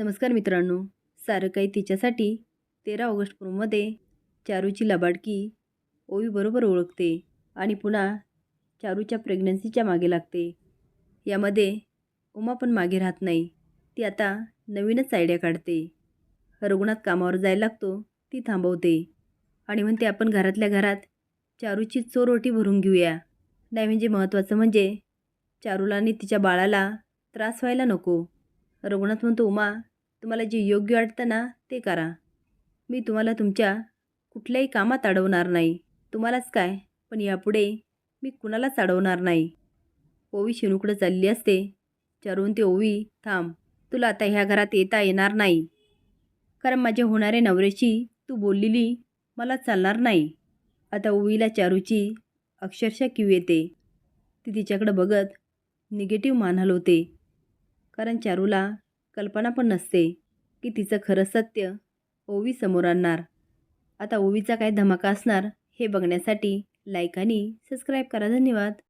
नमस्कार मित्रांनो. सारं काही तिच्यासाठी तेरा ऑगस्ट प्रोमध्ये चारूची लबाडकी ओवी बरोबर ओळखते आणि पुन्हा चारूच्या प्रेग्नन्सीच्या मागे लागते. यामध्ये उमा पण मागे राहत नाही. ती आता नवीनच आयडिया काढते. रघुनाथ कामावर जायला लागतो ती थांबवते आणि म्हणते आपण घरातल्या घरात चारूची चोरोटी भरून घेऊया. नाही म्हणजे महत्त्वाचं म्हणजे चारूला आणि तिच्या बाळाला त्रास व्हायला नको. रघुनाथ म्हणतो उमा तुम्हाला जे योग्य वाटतं ना ते करा. मी तुम्हाला तुमच्या कुठल्याही कामात अडवणार नाही. तुम्हालाच काय? पण यापुढे मी कुणालाच अडवणार नाही. ओवी शिनूकडं चालली असते. चारून ते ओवी थांब तुला आता ह्या घरात येता येणार नाही. कारण माझ्या होणाऱ्या नवऱ्याची तू बोललेली मला चालणार नाही. आता ओवीला चारूची अक्षरशः किव येते. ती तिच्याकडं बघत निगेटिव्ह मान हलवते. कारण चारूला कल्पना पण नसते. की तिचं खरं सत्य ओवी समोर आणणार. आता ओवीचा काय धमाका असणार हे बघण्यासाठी लाईक आणि सबस्क्राईब करा. धन्यवाद.